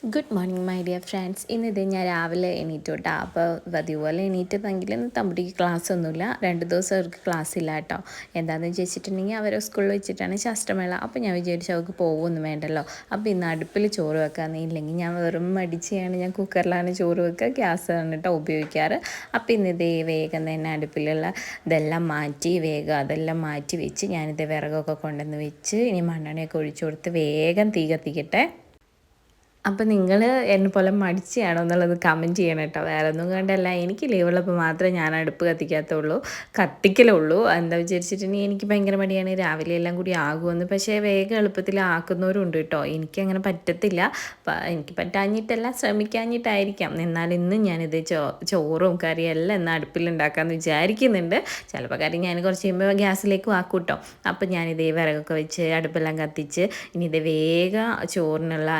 Good morning my dear friends ഇന്നിത് ഞാൻ രാവിലെ എണീറ്റു കേട്ടോ അപ്പോൾ പതിപോലെ എണീറ്റതെങ്കിലും തമ്പുടിക്ക് ക്ലാസ് ഒന്നുമില്ല. രണ്ട് ദിവസം അവർക്ക് ക്ലാസ് ഇല്ല കേട്ടോ എന്താണെന്ന് ചോദിച്ചിട്ടുണ്ടെങ്കിൽ അവരെ സ്കൂളിൽ വെച്ചിട്ടാണ് ശാസ്ത്രമേള. അപ്പോൾ ഞാൻ വിചാരിച്ചു അവർക്ക് പോകുമൊന്നും വേണ്ടല്ലോ. അപ്പോൾ ഇന്ന് അടുപ്പിൽ ചോറ് വെക്കാമെന്ന് ഇല്ലെങ്കിൽ ഞാൻ വെറും മടിച്ചാണ് ഞാൻ കുക്കറിലാണ് ചോറ് വെക്കുക. ഗ്യാസാണ് കേട്ടോ ഉപയോഗിക്കാറ്. അപ്പോൾ ഇന്നിത് വേഗം തന്നെ അടുപ്പിലുള്ള ഇതെല്ലാം മാറ്റി വേഗം അതെല്ലാം മാറ്റി വെച്ച് ഞാനിത് വിറകൊക്കെ കൊണ്ടുവന്ന് വെച്ച് ഇനി മണ്ണെണ്ണയൊക്കെ ഒഴിച്ചു കൊടുത്ത് വേഗം തീ കത്തിക്കട്ടെ. അപ്പോൾ നിങ്ങൾ എന്നെ പോലെ മടിച്ചാണോ എന്നുള്ളത് കമന്റ് ചെയ്യണം കേട്ടോ. വേറെ ഒന്നും കണ്ടല്ല. എനിക്ക് ലീവുള്ളപ്പോൾ മാത്രമേ ഞാൻ അടുപ്പ് കത്തിക്കാത്തുള്ളൂ. കത്തിക്കലുള്ളൂ. എന്താ വിചാരിച്ചിട്ടുണ്ടെങ്കിൽ എനിക്ക് ഭയങ്കര മടിയാണ്. രാവിലെ എല്ലാം കൂടി ആകുമെന്ന്. പക്ഷേ വേഗം എളുപ്പത്തിൽ ആക്കുന്നവരുണ്ട് കേട്ടോ. എനിക്കങ്ങനെ പറ്റത്തില്ല. എനിക്ക് പറ്റാഞ്ഞിട്ടല്ല ശ്രമിക്കാഞ്ഞിട്ടായിരിക്കാം. എന്നാൽ ഇന്നും ഞാനിത് ചോ ചോറും കറിയും എല്ലാം എന്നാൽ അടുപ്പിലുണ്ടാക്കാമെന്ന് വിചാരിക്കുന്നുണ്ട്. ചിലപ്പോൾ കറി ഞാൻ കുറച്ച് കഴിയുമ്പോൾ ഗ്യാസിലേക്ക് കേട്ടോ. അപ്പോൾ ഞാനിതേ വിറകൊക്കെ വെച്ച് അടുപ്പെല്ലാം കത്തിച്ച് ഇനി ഇത് വേഗം ചോറിനുള്ള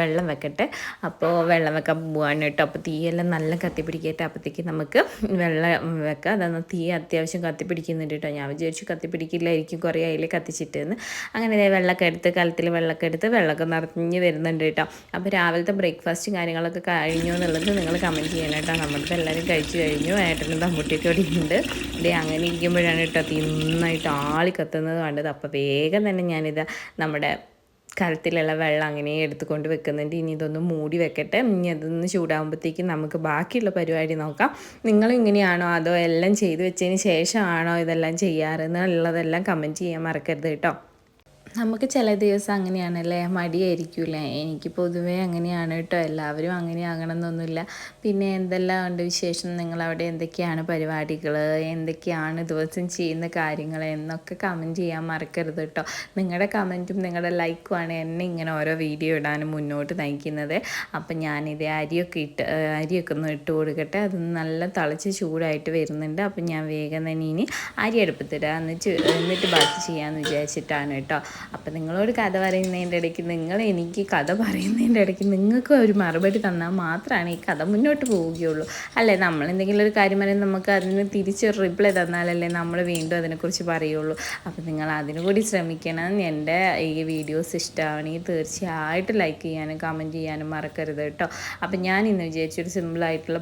വെള്ളം വെക്കട്ടെ. അപ്പോൾ വെള്ളം വെക്കാൻ പോവാണ് കേട്ടോ. അപ്പോൾ തീയെല്ലാം നല്ല കത്തിപ്പിടിക്കട്ടെ. അപ്പോഴത്തേക്ക് നമുക്ക് വെള്ളം വെക്കാം. അതാണ് തീ അത്യാവശ്യം കത്തിപ്പിടിക്കുന്നുണ്ട് കേട്ടോ. ഞാൻ വിചാരിച്ചു കത്തിപ്പിടിക്കില്ലായിരിക്കും കുറേ അതിൽ കത്തിച്ചിട്ടെന്ന്. അങ്ങനെ വെള്ളമൊക്കെ എടുത്ത് കലത്തിൽ വെള്ളമൊക്കെ എടുത്ത് വെള്ളമൊക്കെ നിറഞ്ഞ് വരുന്നുണ്ട് കേട്ടോ. അപ്പോൾ രാവിലത്തെ ബ്രേക്ക്ഫാസ്റ്റും കാര്യങ്ങളൊക്കെ കഴിഞ്ഞു എന്നുള്ളത് നിങ്ങൾ കമന്റ് ചെയ്യണം കേട്ടോ. നമ്മളിപ്പോൾ എല്ലാവരും കഴിച്ചു കഴിഞ്ഞു. ഏട്ടനും തമ്പുട്ടിയൊക്കെ ഒടിയുന്നുണ്ട് ഇതേ അങ്ങനെ ഇരിക്കുമ്പോഴാണ് കേട്ടോ. തിന്നായിട്ട് ആളി കത്തുന്നത് കണ്ടത്. അപ്പോൾ വേഗം തന്നെ ഞാനിത് നമ്മുടെ കലത്തിലുള്ള വെള്ളം അങ്ങനെ എടുത്തുകൊണ്ട് വെക്കുന്നുണ്ട്. ഇനി ഇതൊന്ന് മൂടി വെക്കട്ടെ. ഇനി അതൊന്ന് ചൂടാകുമ്പോഴത്തേക്കും നമുക്ക് ബാക്കിയുള്ള പരിപാടി നോക്കാം. നിങ്ങൾ ഇങ്ങനെയാണോ? അതോ എല്ലാം ചെയ്തു വെച്ചതിന് ശേഷമാണോ ഇതെല്ലാം ചെയ്യാറെന്നുള്ളതെല്ലാം കമന്റ് ചെയ്യാൻ മറക്കരുത് കേട്ടോ. നമുക്ക് ചില ദിവസം അങ്ങനെയാണല്ലേ? മടിയായിരിക്കൂലേ എനിക്ക് പൊതുവേ അങ്ങനെയാണ് കേട്ടോ. എല്ലാവരും അങ്ങനെ ആകണമെന്നൊന്നുമില്ല. പിന്നെ എന്തെല്ലാം ഉണ്ട് വിശേഷം? നിങ്ങൾ അവിടെ എന്തൊക്കെയാണ് പരിപാടികൾ എന്തൊക്കെയാണ് ദിവസം ചെയ്യുന്ന കാര്യങ്ങൾ എന്നൊക്കെ കമന്റ് ചെയ്യാൻ മറക്കരുത് കേട്ടോ. നിങ്ങളുടെ കമന്റും നിങ്ങളുടെ ലൈക്കും ആണ് എന്നെ ഇങ്ങനെ ഓരോ വീഡിയോ ഇടാനും മുന്നോട്ട് നയിക്കുന്നത്. അപ്പം ഞാനിത് അരിയൊക്കെ ഇട്ട് അരിയൊക്കെ ഒന്ന് ഇട്ട് കൊടുക്കട്ടെ. അത് നല്ല തിളച്ച് ചൂടായിട്ട് വരുന്നുണ്ട്. അപ്പം ഞാൻ വേഗം തന്നെ ഇനി അരി അടുപ്പത്തിടുക എന്നിട്ട് ബാക്കി ചെയ്യാമെന്ന് വിചാരിച്ചിട്ടാണ് കേട്ടോ. അപ്പം നിങ്ങളോട് കഥ പറയുന്നതിന്റെ ഇടയ്ക്ക് നിങ്ങൾ എനിക്ക് കഥ പറയുന്നതിന്റെ ഇടയ്ക്ക് നിങ്ങൾക്ക് ഒരു മറുപടി തന്നാൽ മാത്രമാണ് ഈ കഥ മുന്നോട്ട് പോവുകയുള്ളൂ. അല്ലേ? നമ്മൾ എന്തെങ്കിലും ഒരു കാര്യം പറയും നമുക്ക് അതിന് തിരിച്ചൊരു റിപ്ലൈ തന്നാലല്ലേ നമ്മൾ വീണ്ടും അതിനെക്കുറിച്ച് പറയുള്ളൂ. അപ്പം നിങ്ങൾ അതിനു കൂടി ശ്രമിക്കണം. എന്റെ ഈ വീഡിയോസ് ഇഷ്ടമാണെങ്കിൽ തീർച്ചയായിട്ടും ലൈക്ക് ചെയ്യാനും കമന്റ് ചെയ്യാനും മറക്കരുത് കേട്ടോ. അപ്പം ഞാൻ ഇന്ന് വിചാരിച്ചൊരു സിമ്പിളായിട്ടുള്ള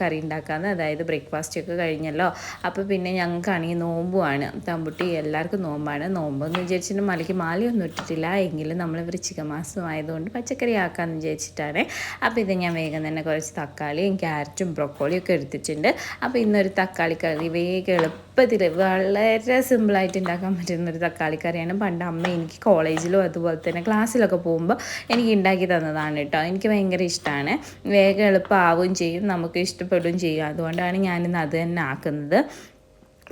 കറി ഉണ്ടാക്കാമെന്ന് അതായത് ബ്രേക്ക്ഫാസ്റ്റ് ഒക്കെ കഴിഞ്ഞല്ലോ. അപ്പോൾ പിന്നെ ഞങ്ങൾക്കാണെങ്കിൽ നോമ്പുമാണ് തമ്പുട്ടി എല്ലാവർക്കും നോമ്പാണ്. നോമ്പെന്ന് വിചാരിച്ചിട്ട് മലയ്ക്ക് മാലയൊന്നും ഇട്ടിട്ടില്ല. എങ്കിലും നമ്മൾ വൃശ്ചിക മാസമായതുകൊണ്ട് പച്ചക്കറി ആക്കാമെന്ന് വിചാരിച്ചിട്ടാണ്. അപ്പോൾ ഇത് ഞാൻ വേഗം തന്നെ കുറച്ച് തക്കാളിയും ക്യാരറ്റും ബ്രൊക്കോളിയും ഒക്കെ എടുത്തിട്ടുണ്ട്. അപ്പോൾ ഇന്നൊരു തക്കാളി കറി വേഗം എളുപ്പത്തിൽ വളരെ സിമ്പിളായിട്ട് ഉണ്ടാക്കാൻ പറ്റുന്ന ഒരു തക്കാളി കറിയാണ്. പണ്ട് അമ്മ എനിക്ക് കോളേജിലും അതുപോലെ തന്നെ ക്ലാസ്സിലൊക്കെ പോകുമ്പോൾ എനിക്ക് ഉണ്ടാക്കി തന്നതാണ് കേട്ടോ. എനിക്ക് ഭയങ്കര ഇഷ്ടമാണ് വേഗം എളുപ്പമാവുകയും ചെയ്യും നമുക്ക് ഇഷ്ടപ്പെടുകയും ചെയ്യും. അതുകൊണ്ടാണ് ഞാനിന്ന് അത് തന്നെ ആക്കുന്നത്.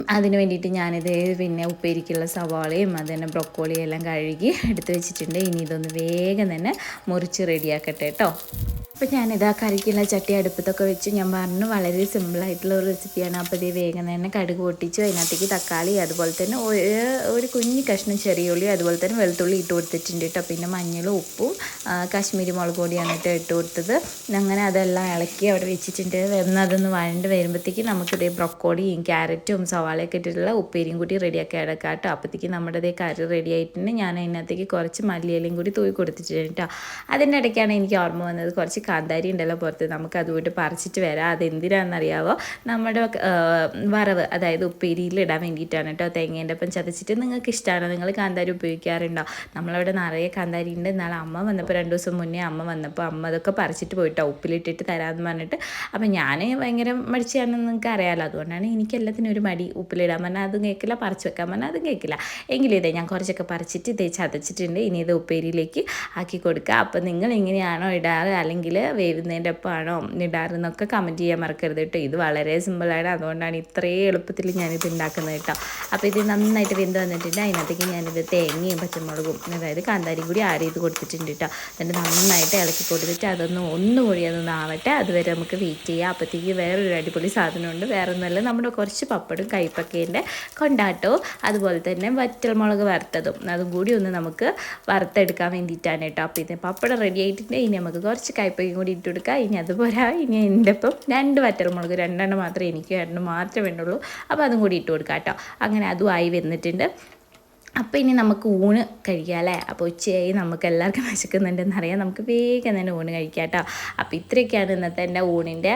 അതിന് വേണ്ടിയിട്ട് ഞാനിത് പിന്നെ ഉപ്പേരിക്കുള്ള സവാളയും അത് തന്നെ ബ്രൊക്കോളിയും എല്ലാം കഴുകി എടുത്ത് വെച്ചിട്ടുണ്ട്. ഇനി ഇതൊന്ന് വേഗം തന്നെ മുറിച്ച് റെഡിയാക്കട്ടെ കേട്ടോ അപ്പോൾ ഞാനിതാ കറിക്കുള്ള ചട്ടി അടുപ്പത്തൊക്കെ വെച്ച് ഞാൻ പറഞ്ഞു വളരെ സിമ്പിളായിട്ടുള്ള ഒരു റെസിപ്പിയാണ് അപ്പോൾ ഇത് വേഗം തന്നെ കടുക് പൊട്ടിച്ചു അതിനകത്തേക്ക് തക്കാളി അതുപോലെ തന്നെ ഒരു കുഞ്ഞു കഷ്ണം ചെറിയ ഉള്ളി അതുപോലെ തന്നെ വെളുത്തുള്ളി ഇട്ട് കൊടുത്തിട്ടുണ്ട് കേട്ടോ പിന്നെ മഞ്ഞളും ഉപ്പും കാശ്മീരി മുളക് പൊടിയാണ് കേട്ടോ ഇട്ട് കൊടുത്തത്. അങ്ങനെ അതെല്ലാം ഇളക്കി അവിടെ വെച്ചിട്ടുണ്ട്. അതൊന്ന് വഴണ്ട് വരുമ്പോഴത്തേക്ക് നമുക്കിത് ബ്രൊക്കോളിയും ക്യാരറ്റും സവാളയൊക്കെ ഇട്ടിട്ടുള്ള ഉപ്പേരിയും കൂടി റെഡിയാക്കി എടുക്കാം കേട്ടോ അപ്പോഴത്തേക്ക് നമ്മുടെ ഇതേ കറി റെഡി ആയിട്ടുണ്ട്. ഞാൻ അതിനകത്തേക്ക് കുറച്ച് മല്ലിയിലയും കൂടി തൂക്കി കൊടുത്തിട്ടുണ്ട് കേട്ടോ അതിന്റെ ഇടയ്ക്കാണ് എനിക്ക് ഓർമ്മ വന്നത് കുറച്ച് കാന്താരി ഉണ്ടല്ലോ പുറത്ത്. നമുക്ക് അതുകൊണ്ട് പറിച്ചിട്ട് വരാം. അതെന്തിനാണെന്നറിയാവോ? നമ്മുടെ വറവ് അതായത് ഉപ്പേരിയിൽ ഇടാൻ വേണ്ടിയിട്ടാണ് കേട്ടോ തേങ്ങേന്റെ ഒപ്പം ചതച്ചിട്ട്. നിങ്ങൾക്ക് ഇഷ്ടമാണോ നിങ്ങൾ കാന്താരി ഉപയോഗിക്കാറുണ്ടോ? നമ്മളവിടെ നിറയെ കാന്താരി ഉണ്ട്. എന്നാൽ അമ്മ വന്നപ്പോൾ രണ്ട് ദിവസം മുന്നേ അമ്മ വന്നപ്പോൾ അമ്മ അതൊക്കെ പറിച്ചിട്ട് പോയിട്ടോ. ഉപ്പിലിട്ടിട്ട് തരാമെന്ന് പറഞ്ഞിട്ട്. അപ്പം ഞാൻ ഭയങ്കര മടിച്ചാണെന്ന് നിങ്ങൾക്ക് അറിയാമല്ലോ അതുകൊണ്ടാണ് എനിക്ക് എല്ലാത്തിനും ഒരു മടി ഉപ്പിലിടാൻ പറഞ്ഞാൽ അതും കേൾക്കില്ല പറിച്ച് വെക്കാൻ പറഞ്ഞാൽ അതും കേൾക്കില്ല. എങ്കിലും ഇതേ ഞാൻ കുറച്ചൊക്കെ പറിച്ചിട്ട് ഇതേ ചതച്ചിട്ടുണ്ട്. ഇനി ഇത് ഉപ്പേരിയിലേക്ക് ആക്കി കൊടുക്കുക അപ്പം നിങ്ങൾ എങ്ങനെയാണോ ഇടാറ്? അല്ലെങ്കിൽ വേവുന്നതിന്റെ ഒപ്പമാണോ ഇടാറെന്നൊക്കെ കമന്റ് ചെയ്യാൻ മറക്കരുത് കേട്ടോ. ഇത് വളരെ സിമ്പിളാണ് അതുകൊണ്ടാണ് ഇത്രയും എളുപ്പത്തിൽ ഞാനിത് ഉണ്ടാക്കുന്നത് കേട്ടോ. അപ്പോൾ ഇത് നന്നായിട്ട് വെന്ത് വന്നിട്ടുണ്ട്. അതിനകത്തേക്ക് ഞാനിത് തേങ്ങയും പച്ചമുളകും അതായത് കാന്താരിയും കൂടി ആഡ് ചെയ്ത് കൊടുത്തിട്ടുണ്ട് കേട്ടോ. എന്നിട്ട് നന്നായിട്ട് ഇളക്കി കൊടുത്തിട്ട് അതൊന്ന് ഒന്നുകൂടി അതൊന്ന് ആവട്ടെ. അതുവരെ നമുക്ക് വെയിറ്റ് ചെയ്യാം. അപ്പോഴത്തേക്ക് വേറൊരു അടിപൊളി സാധനമുണ്ട്. വേറെ ഒന്നല്ല നമ്മുടെ കുറച്ച് പപ്പടും കൈപ്പക്കേന്റെ കൊണ്ടാട്ടവും അതുപോലെ തന്നെ വറ്റൽമുളക് വറുത്തതും. അതും കൂടി ഒന്ന് നമുക്ക് വറുത്തെടുക്കാൻ വേണ്ടിയിട്ടാണ് കേട്ടോ. അപ്പോൾ ഇത് പപ്പടം റെഡി ആയിട്ടുണ്ട്. ഇനി നമുക്ക് കുറച്ച് കൈപ്പക്ക കൂടി ഇട്ട് കൊടുക്കുക. ഇനി അതുപോലെ ഇനി എന്റെ ഇപ്പം രണ്ട് വറ്റൽമുളക് രണ്ടെണ്ണം മാത്രമേ എനിക്ക് രണ്ടെണ്ണം മാത്രമേ വേണ്ടുള്ളൂ. അപ്പോൾ അതും കൂടി ഇട്ട് കൊടുക്കാം കേട്ടോ. അങ്ങനെ അതും ആയി വന്നിട്ടുണ്ട്. അപ്പോൾ ഇനി നമുക്ക് ഊണ് കഴിക്കാം അല്ലേ? അപ്പോൾ ഉച്ചയായി നമുക്ക് എല്ലാവർക്കും വിശക്കുന്നുണ്ടെന്നറിയാം. നമുക്ക് വേഗം തന്നെ ഊണ് കഴിക്കാം കേട്ടോ. അപ്പോൾ ഇത്രയൊക്കെയാണ് ഇന്നത്തെ എന്റെ ഊണിന്റെ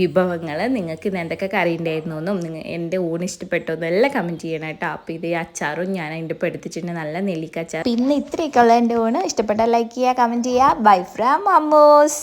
വിഭവങ്ങൾ നിങ്ങൾക്ക് ഇന്ന് എന്തൊക്കെ കറി ഉണ്ടായിരുന്നു എന്നും നിങ്ങൾ എന്റെ ഊണ് ഇഷ്ടപ്പെട്ടു എന്നെല്ലാം കമന്റ് ചെയ്യണം കേട്ടോ. അപ്പോൾ ഇത് അച്ചാറും ഞാൻ അതിന്റെ ഇപ്പോൾ എടുത്തിട്ടുണ്ട്. നല്ല നെല്ലിക്ക അച്ചാർ. പിന്നെ ഇത്രയൊക്കെ ഉള്ള എന്റെ ഊണ്. ഇഷ്ടപ്പെട്ടാൽ ലൈക്ക് ചെയ്യുക കമന്റ് ചെയ്യുക. Bye from Ammu's